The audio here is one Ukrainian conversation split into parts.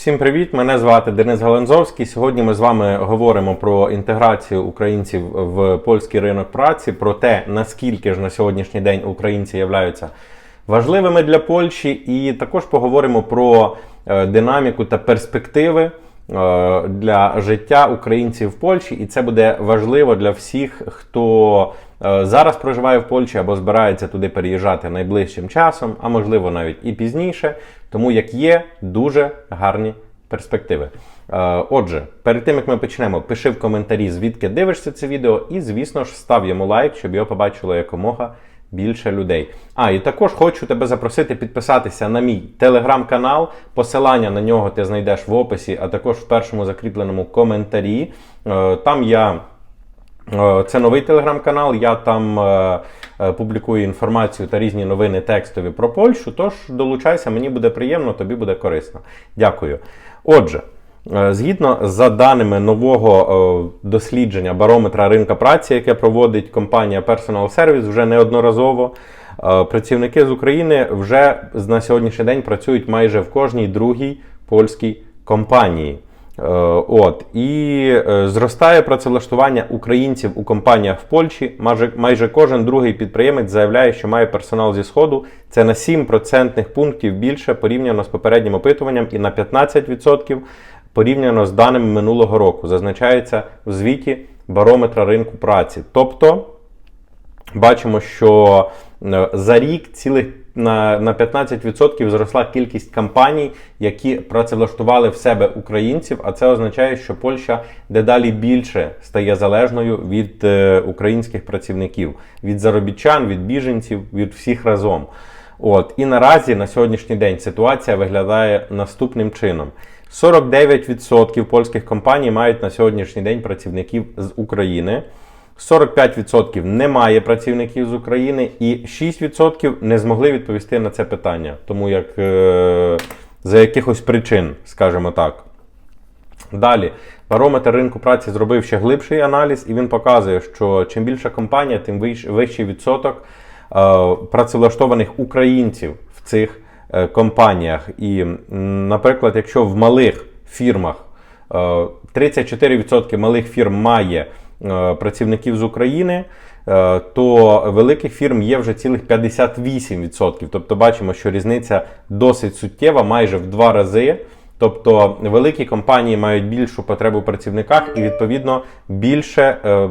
Всім привіт! Мене звати Денис Галанзовський. Сьогодні ми з вами говоримо про інтеграцію українців в польський ринок праці, про те, наскільки ж на сьогоднішній день українці являються важливими для Польщі, і також поговоримо про е, динаміку та перспективи е, для життя українців в Польщі, і це буде важливо для всіх, хто зараз проживає в Польщі або збирається туди переїжджати найближчим часом, а можливо навіть і пізніше, тому як є дуже гарні перспективи. Е, Отже, перед тим як ми почнемо, пиши в коментарі, звідки дивишся це відео, і, звісно ж, став йому лайк, щоб його побачило якомога більше людей. А, і також хочу тебе запросити підписатися на мій телеграм-канал. Посилання на нього ти знайдеш в описі, а також в першому закріпленому коментарі. Е, Там я. Е, Це новий телеграм-канал. Я там е, е, публікую інформацію та різні новини текстові про Польщу. Тож долучайся, мені буде приємно, тобі буде корисно. Дякую. Отже, згідно за даними нового дослідження барометра ринка праці, яке проводить компанія Personal Service вже неодноразово. Працівники з України вже на сьогоднішній день працюють майже в кожній другій польській компанії. Е, От і е, зростає працевлаштування українців у компаніях в Польщі. Майже майже кожен другий підприємець заявляє, що має персонал зі сходу. Це на 7 процентних пунктів більше порівняно з попереднім опитуванням, і на 15% порівняно з даними минулого року. Зазначається в звіті барометра ринку праці. Тобто бачимо, що е, за рік цілих на, на 15% зросла кількість компаній, які працевлаштували в себе українців. А це означає, що Польща дедалі більше стає залежною від е, українських працівників, від заробітчан, від біженців, від всіх разом. От і наразі на сьогоднішній день ситуація виглядає наступним чином: 49% польських компаній мають на сьогоднішній день працівників з України. 45% немає працівників з України, і 6% не змогли відповісти на це питання, тому як е, за якихось причин, скажімо так. Далі, барометр ринку праці зробив ще глибший аналіз, і він показує, що чим більша компанія, тим вищий відсоток е, працевлаштованих українців в цих е, компаніях. І, наприклад, якщо в малих фірмах е, 34% малих фірм має працівників з України, е, то великих фірм є вже цілих 58%. Тобто бачимо, що різниця досить суттєва, майже в два рази. Тобто великі компанії мають більшу потребу в працівниках і відповідно більше е,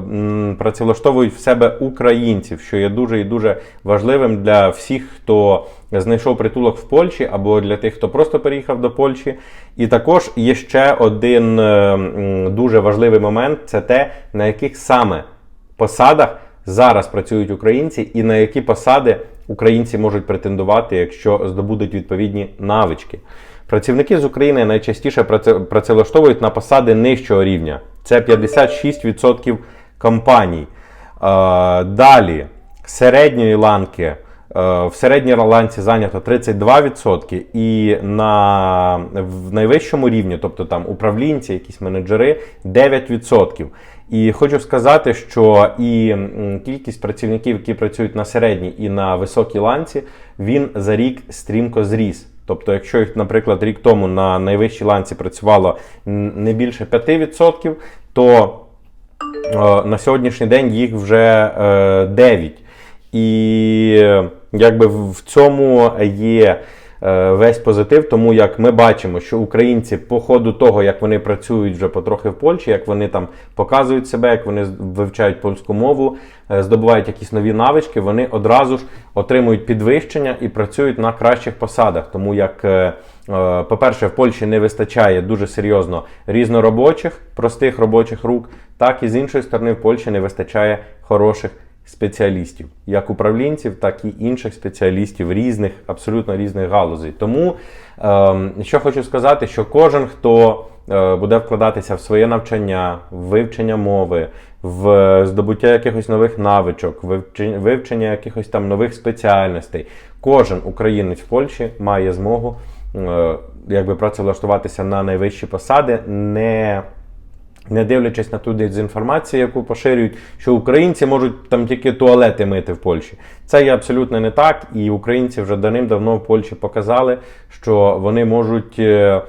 працевлаштовують в себе українців, що є дуже і дуже важливим для всіх, хто знайшов притулок в Польщі, або для тих, хто просто переїхав до Польщі. І також є ще один е, дуже важливий момент: це те, на яких саме посадах зараз працюють українці, і на які посади українці можуть претендувати, якщо здобудуть відповідні навички. Працівники з України найчастіше праце- працевлаштовують на посади нижчого рівня. Це 56% компаній. Е, Далі середньої ланки. е, В середній ланці зайнято 32%, і на в найвищому рівні, тобто там управлінці, якісь менеджери, 9%. І хочу сказати, що і кількість працівників, які працюють на середній і на високій ланці, він за рік стрімко зріс. Тобто, якщо їх, наприклад, рік тому на найвищій ланці працювало не більше 5%, то е, на сьогоднішній день їх вже е, 9. І е, якби в цьому є весь позитив, тому як ми бачимо, що українці по ходу того, як вони працюють вже потрохи в Польщі, як вони там показують себе, як вони вивчають польську мову, е, здобувають якісь нові навички, вони одразу ж отримують підвищення і працюють на кращих посадах. Тому як, е, е, по-перше, в Польщі не вистачає дуже серйозно різноробочих, простих робочих рук, так і з іншої сторони в Польщі не вистачає хороших спеціалістів, як управлінців, так і інших спеціалістів різних, абсолютно різних галузей. Тому ем, що хочу сказати, що кожен, хто е, буде вкладатися в своє навчання, в вивчення мови, в здобуття якихось нових навичок, вивчення, вивчення якихось там нових спеціальностей, кожен українець в Польщі має змогу е, якби працевлаштуватися на найвищі посади, не не дивлячись на ту дезінформацію, яку поширюють, що українці можуть там тільки туалети мити в Польщі. Це є абсолютно не так, і українці вже давним-давно в Польщі показали, що вони можуть е,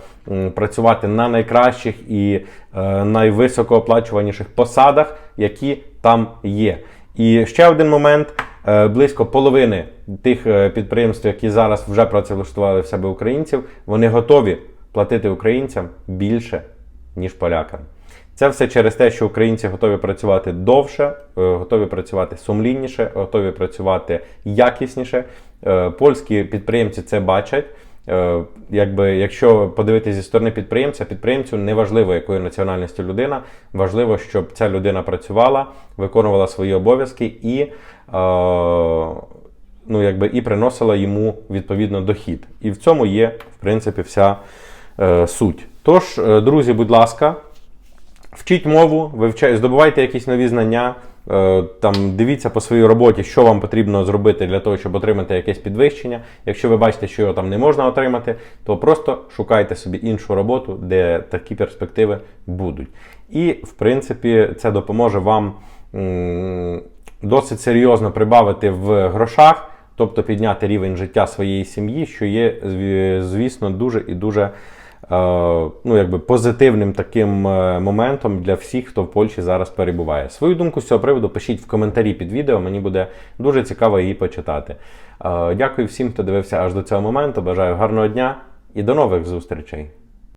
працювати на найкращих і е, найвисокооплачуваніших посадах, які там є. І ще один момент. Е, Близько половини тих підприємств, які зараз вже працевлаштували в себе українців, вони готові платити українцям більше, ніж полякам. Це все через те, що українці готові працювати довше, е, готові працювати сумлінніше, готові працювати якісніше. Е, Польські підприємці це бачать. Е, Якби, якщо подивитися зі сторони підприємця, підприємцю не важливо, якої національності людина, важливо, щоб ця людина працювала, виконувала свої обов'язки і, ну, якби, і приносила йому відповідно дохід. І в цьому є, в принципі, вся суть. Тож, е, друзі, будь ласка, Вчіть мову, вивчайте, здобувайте якісь нові знання. е, Там дивіться по своїй роботі, що вам потрібно зробити для того, щоб отримати якесь підвищення. Якщо ви бачите, що його там не можна отримати, то просто шукайте собі іншу роботу, де такі перспективи будуть. І, в принципі, це допоможе вам досить серйозно прибавити в грошах, тобто підняти рівень життя своєї сім'ї, що є, звісно, дуже і дуже е, ну, якби позитивним таким е, моментом для всіх, хто в Польщі зараз перебуває. Свою думку з цього приводу пишіть в коментарі під відео, мені буде дуже цікаво її почитати. Е, Дякую всім, хто дивився аж до цього моменту. Бажаю гарного дня і до нових зустрічей!